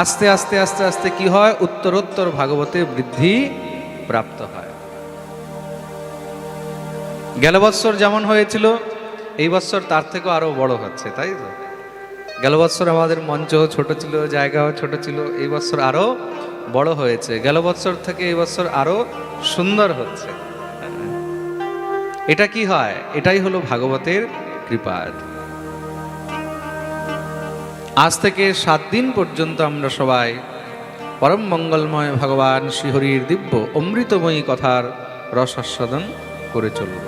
আস্তে আস্তে আস্তে আস্তে কি হয়? উত্তরোত্তর ভাগবতে বৃদ্ধি প্রাপ্ত হয়। গেল বৎসর যেমন হয়েছিল, এই বৎসর তার থেকেও আরও বড় হচ্ছে, তাই তো? গেল বৎসর আমাদের মঞ্চ ছোট ছিল, জায়গাও ছোট ছিল, এই বছর আরও বড় হয়েছে। গেল বৎসর থেকে এই বছর আরও সুন্দর হচ্ছে। এটা কি হয়? এটাই হলো ভাগবতের কৃপার। আজ থেকে সাত দিন পর্যন্ত আমরা সবাই পরম মঙ্গলময় ভগবান শ্রীহরির দিব্য অমৃতময়ী কথার রস আস্বাদন করে চলব।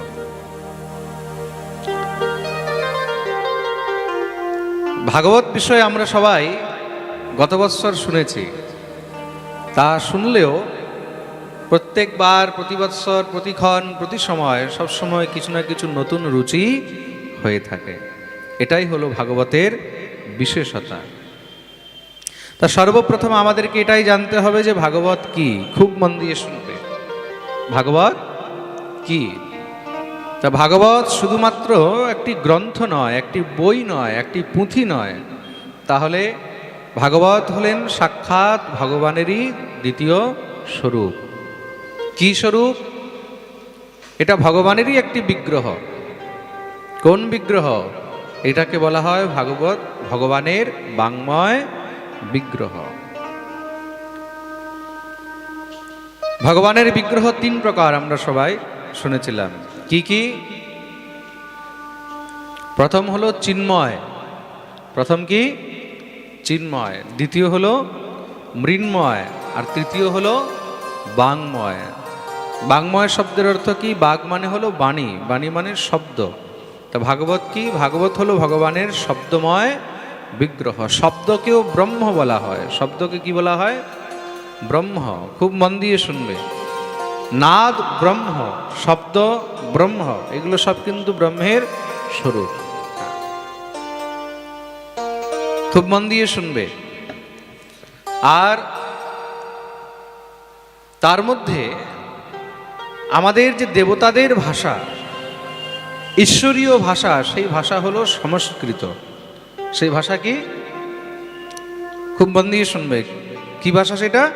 ভাগবত বিষয়ে আমরা সবাই গত বৎসর শুনেছি। তা শুনলেও প্রত্যেকবার, প্রতি বৎসর, প্রতিক্ষণ, প্রতি সময় সবসময় কিছু না কিছু নতুন রুচি হয়ে থাকে। এটাই হলো ভাগবতের বিশেষতা। তা সর্বপ্রথম আমাদেরকে এটাই জানতে হবে যে ভাগবত কি? খুব মন দিয়ে শুনবে। ভাগবত কি? তা ভাগবত শুধুমাত্র একটি গ্রন্থ নয়, একটি বই নয়, একটি পুঁথি নয়। তাহলে ভাগবত হলেন সাক্ষাৎ ভগবানেরই দ্বিতীয় স্বরূপ। কি স্বরূপ? এটা ভগবানেরই একটি বিগ্রহ। কোন বিগ্রহ? এটাকে বলা হয় ভাগবত, ভগবানের বাংময় বিগ্রহ। ভগবানের বিগ্রহ তিন প্রকার আমরা সবাই শুনেছিলাম। কি কি? প্রথম হলো চিন্ময়। প্রথম কি? চিন্ময়। দ্বিতীয় হলো মৃন্ময়। আর তৃতীয় হলো বাংময়। বাংময় শব্দের অর্থ কি? বাঘ মানে হলো বাণী। বাণী মানে শব্দ। তা ভাগবত কি? ভাগবত হলো ভগবানের শব্দময় বিগ্রহ। শব্দকেও ব্রহ্ম বলা হয়। শব্দকে কি বলা হয়? ব্রহ্ম। খুব মন দিয়ে শুনবে। নাদ ব্রহ্ম, শব্দ ব্রহ্ম। এগুলো সব কিন্তু ব্রহ্মের স্বরূপ। খুব মন দিয়ে শুনবে। আর তার মধ্যে আমাদের যে দেবতাদের ভাষা ঈশ্বরীয় ভাষা, সেই ভাষা হলো সংস্কৃত। সেই ভাষা কি? খুব মন দিয়ে শুনবে। কি ভাষা সেটা?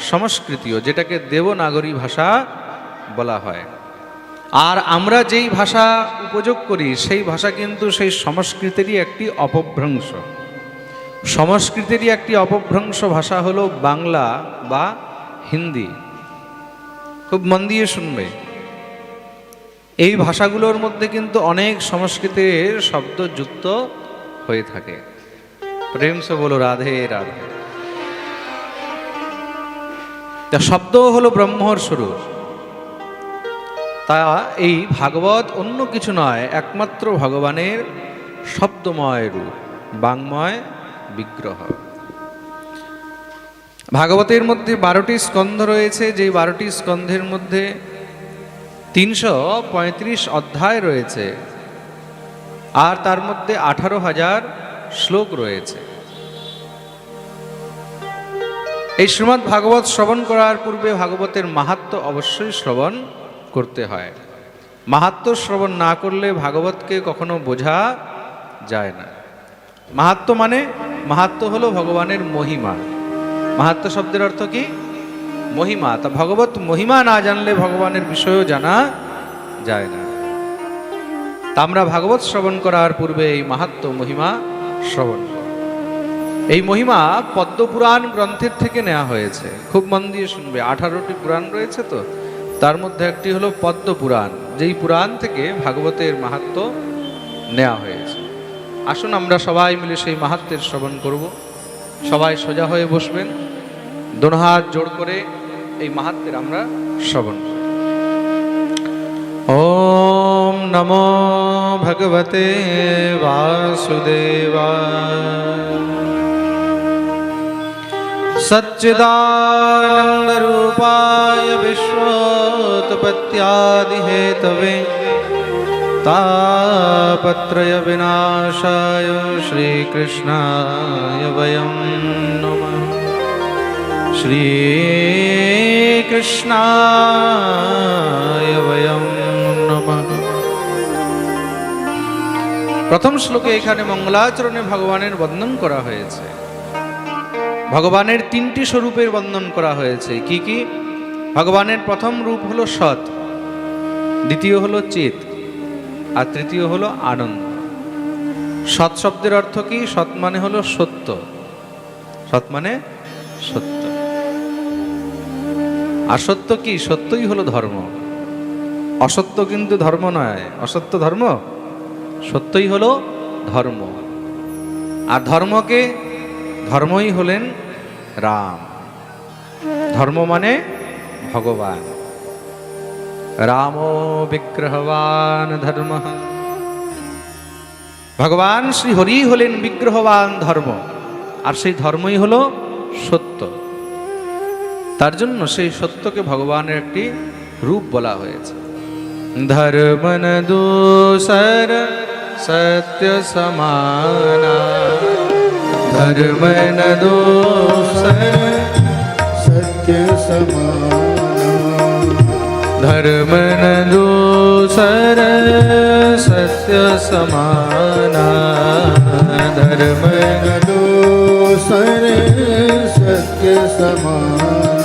সংস্কৃতীয়, যেটাকে দেবনাগরী ভাষা বলা হয়। আর আমরা যেই ভাষা উপযোগ করি, সেই ভাষা কিন্তু সেই সংস্কৃতেরই একটি অপভ্রংশ। সংস্কৃতেরই একটি অপভ্রংশ ভাষা হলো বাংলা বা হিন্দি। খুব মন দিয়ে শুনবে। এই ভাষাগুলোর মধ্যে কিন্তু অনেক সংস্কৃতের শব্দ যুক্ত হয়ে থাকে। প্রেম সে বলো, রাধে রাধে। তা শব্দ হলো ব্রহ্মর স্বরূপ তা এই ভাগবত অন্য কিছু নয়, একমাত্র ভগবানের শব্দময় রূপ, বাংময় বিগ্রহ। ভাগবতের মধ্যে বারোটি স্কন্ধ রয়েছে, যেই বারোটি স্কন্ধের মধ্যে তিনশো পঁয়ত্রিশ অধ্যায় রয়েছে। আর তার মধ্যে আঠারো হাজার শ্লোক রয়েছে। এই শ্রীমৎ ভাগবত শ্রবণ করার পূর্বে ভাগবতের মাহাত্ম অবশ্যই শ্রবণ করতে হয়। মাহাত্ম শ্রবণ না করলে ভাগবতকে কখনো বোঝা যায় না। মাহাত্ম মানে মাহাত্ম হলো ভগবানের মহিমা। মাহাত্ম শব্দের অর্থ কি? মহিমা, তা ভগবত মহিমা না জানলে ভগবানের বিষয়েও জানা যায় না। তা আমরা ভাগবত শ্রবণ করার পূর্বে এই মাহাত্ম মহিমা শ্রবণ এই মহিমা পদ্মপুরাণ গ্রন্থের থেকে নেওয়া হয়েছে। খুব মন দিয়ে শুনবে, আঠারোটি পুরাণ রয়েছে তো, তার মধ্যে একটি হলো পদ্ম পুরাণ যেই পুরাণ থেকে ভাগবতের মাহাত্ম নেওয়া হয়েছে। আসুন আমরা সবাই মিলে সেই মাহাত্মের শ্রবণ করব। সবাই সোজা হয়ে বসবেন, দোনহাত জোর করে এই মাহাত্মের আমরা শ্রবণ করব ওম নমো ভগবতে বাসুদেবায় सच्चिदानन्दरूपाय विश्वोत्पत्त्यादिहेतवे तापत्रयविनाशाय श्रीकृष्णाय वयं नमः শ্রীকৃষ্ণায় বয়ম প্রথম শ্লোকে এখানে মঙ্গলাচরণে ভগবানের বন্দন করা হয়েছে। ভগবানের তিনটি স্বরূপের বর্ণন করা হয়েছে। কি কি? ভগবানের প্রথম রূপ হলো সৎ, দ্বিতীয় হলো চিত, আর তৃতীয় হলো আনন্দ। সৎ শব্দের অর্থ কি? সৎ মানে হলো সত্য। সৎ মানে সত্য। আর সত্য কি? সত্যই হলো ধর্ম। অসত্য কিন্তু ধর্ম নয়। অসত্য ধর্ম? সত্যই হলো ধর্ম। আর ধর্মকে, ধর্মই হলেন রাম। ধর্ম মানে ভগবান। রাম বিগ্রহবান ধর্ম। ভগবান শ্রী হরি হলেন বিগ্রহবান ধর্ম। আর সেই ধর্মই হলো সত্য। তার জন্য সেই সত্যকে ভগবানের একটি রূপ বলা হয়েছে ধর্মন দূসর সত্য সমানা ধর্মন দূসর सत्य समाना धर्मन दूसर सत्य समाना धर्मन दोसर सत्य समाना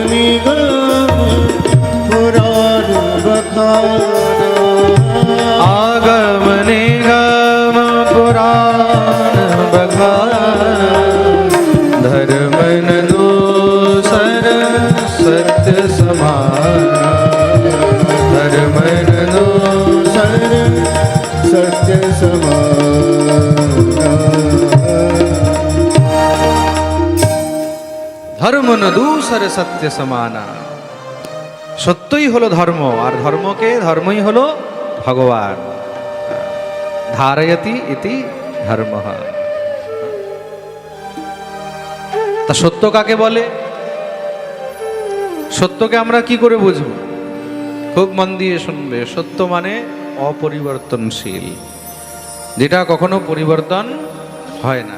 ধর্ম ন দূসর সত্য সমানা। সত্যই হলো ধর্ম, আর ধর্মকে, ধর্মই হলো ভগবান। ধারয়তি ইতি ধর্ম। তা সত্য কাকে বলে? সত্যকে আমরা কি করে বুঝব? খুব মন দিয়ে শুনবে। সত্য মানে অপরিবর্তনশীল, যেটা কখনো পরিবর্তন হয় না।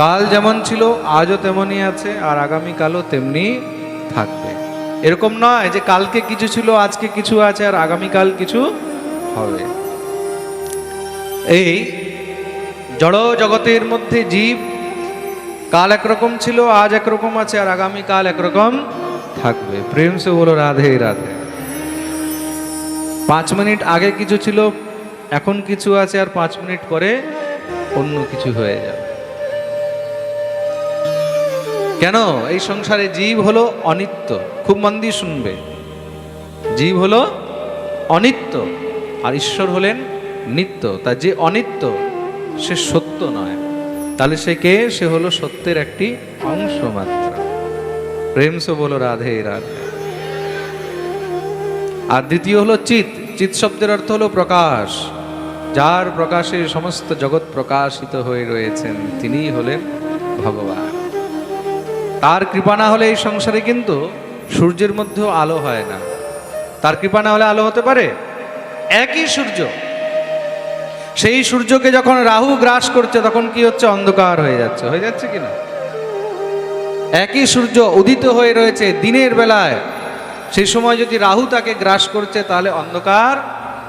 কাল যেমন ছিল, আজও তেমনই আছে, আর আগামীকালও তেমনি থাকবে। এরকম নয় যে কালকে কিছু ছিল, আজকে কিছু আছে, আর আগামীকাল কিছু হবে। এই জড় জগতের মধ্যে জীব কাল একরকম ছিল, আজ একরকম আছে, আর আগামীকাল একরকম থাকবে। প্রেম সে বলো, রাধে রাধে। পাঁচ মিনিট আগে কিছু ছিল, এখন কিছু আছে, আর পাঁচ মিনিট পরে অন্য কিছু হয়ে যাবে। কেন? এই সংসারে জীব হলো অনিত্য। খুব মন দিয়ে শুনবে। জীব হলো অনিত্য, আর ঈশ্বর হলেন নিত্য। তা যে অনিত্য, সে সত্য নয়। তাহলে সে কে? সে হলো সত্যের একটি অংশ মাত্র। প্রেম সে বলো রাধে রাধে। আর দ্বিতীয় হলো চিত চিত শব্দের অর্থ হলো প্রকাশ। যার প্রকাশে সমস্ত জগৎ প্রকাশিত হয়ে রয়েছেন, তিনিই হলেন ভগবান। তার কৃপা না হলে এই সংসারে কিন্তু সূর্যের মধ্যেও আলো হয় না। তার কৃপা না হলে আলো হতে পারে? একই সূর্য। সেই সূর্যকে যখন রাহু গ্রাস করছে, তখন কি হচ্ছে? অন্ধকার হয়ে যাচ্ছে। হয়ে যাচ্ছে কি না? একই সূর্য উদিত হয়ে রয়েছে দিনের বেলায়। সেই সময় যদি রাহু তাকে গ্রাস করছে, তাহলে অন্ধকার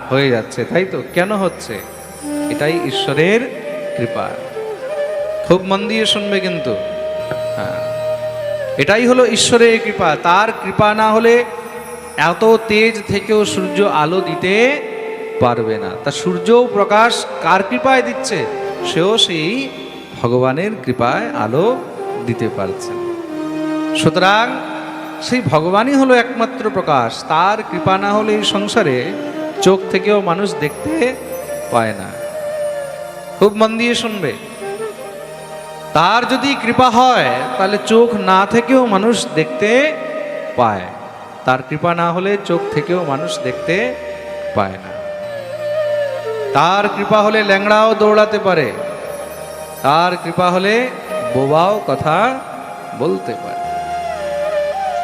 হয়ে যাচ্ছে। তাই তো? কেন হচ্ছে? এটাই ঈশ্বরের কৃপা। খুব মন দিয়ে শুনবে কিন্তু। হ্যাঁ। এটাই হলো ঈশ্বরের কৃপা। তার কৃপা না হলে এত তেজ থেকেও সূর্য আলো দিতে পারবে না। তা সূর্যও প্রকাশ কার কৃপায় দিচ্ছে? সেও সেই ভগবানের কৃপায় আলো দিতে পারছে। সুতরাং সেই ভগবানই হলো একমাত্র প্রকাশ। তার কৃপা না হলে এই সংসারে চোখ থেকেও মানুষ দেখতে পায় না। খুব মন দিয়ে শুনবে। তার যদি কৃপা হয়, তাহলে চোখ না থেকেও মানুষ দেখতে পায়। তার কৃপা না হলে চোখ থেকেও মানুষ দেখতে পায় না। তার কৃপা হলে ল্যাংড়াও দৌড়াতে পারে। তার কৃপা হলে বোবাও কথা বলতে পারে।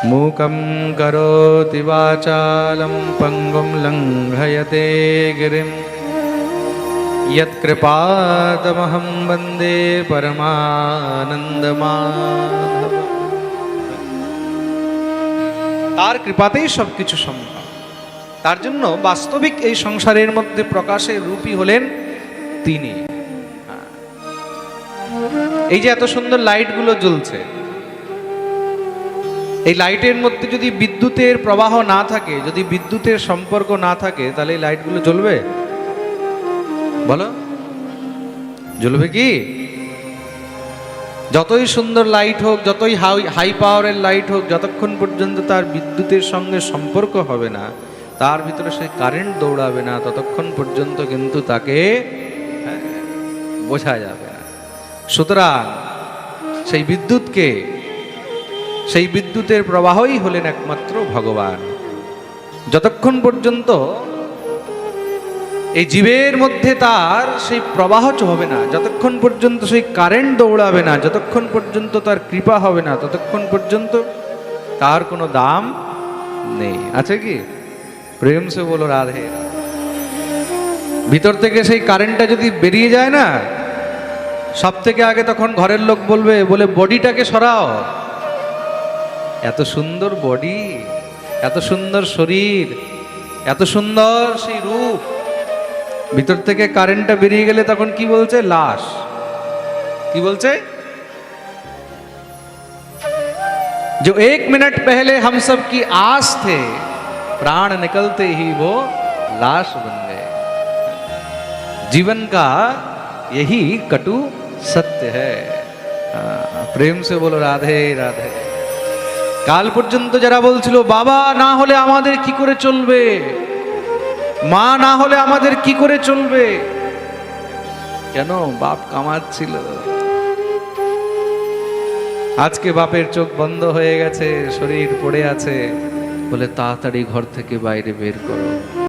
মূকম করোতি বাচালম পঙ্গুম লঙ্ঘয়তে গিরিম। यत्कृपादमहं वन्दे পরমানন্দমাধব তার কৃপাতেই সব কিছু সম্ভব তার জন্য বাস্তবিক এই সংসারের মধ্যে প্রকাশের রূপী হলেন তিনি হ্যাঁ। এই যে এত সুন্দর লাইটগুলো জ্বলছে এই লাইটের মধ্যে যদি বিদ্যুতের প্রবাহ না থাকে যদি বিদ্যুতের সম্পর্ক না থাকে তাহলে এই লাইটগুলো জ্বলবে বলো। জ্বলবে কি? যতই সুন্দর লাইট হোক যতই হাই হাই পাওয়ারের লাইট হোক যতক্ষণ পর্যন্ত তার বিদ্যুতের সঙ্গে সম্পর্ক হবে না তার ভিতরে সে কারেন্ট দৌড়াবে না ততক্ষণ পর্যন্ত কিন্তু তাকে হ্যাঁ, বোঝা যাবে না। সুতরাং সেই বিদ্যুৎকে সেই বিদ্যুতের প্রবাহই হলেন একমাত্র ভগবান। যতক্ষণ পর্যন্ত এই জীবের মধ্যে তার সেই প্রবাহ হবে না, যতক্ষণ পর্যন্ত সেই কারেন্ট দৌড়াবে না, যতক্ষণ পর্যন্ত তার কৃপা হবে না, ততক্ষণ পর্যন্ত তার কোনো দাম নেই। আছে কি? প্রেম সে বলো, রাধে। ভিতর থেকে সেই কারেন্টটা যদি বেরিয়ে যায় না, সব থেকে আগে তখন ঘরের লোক বলবে, বলে, বডিটাকে সরাও। এত সুন্দর বডি, এত সুন্দর শরীর, এত সুন্দর সেই রূপ। ভিতর থেকে কারেন্টটা বেরিয়ে গেলে তখন কি বলছে লাশ কি বলছে जो एक मिनट पहले हम सब की आस थे प्राण निकलते ही वो लाश बन गए जीवन का यही कटु सत्य है हाँ, प्रेम से बोलो राधे राधे কাল পর্যন্ত যারা বলছিল বাবা না হলে আমাদের কি করে চলবে মা না হলে আমাদের কি করে চলবে? কেন বাপ কামাচ্ছিল? আজকে বাপের চোখ বন্ধ হয়ে গেছে, শরীর পড়ে আছে। বলে তাড়াতাড়ি ঘর থেকে বাইরে বের করো।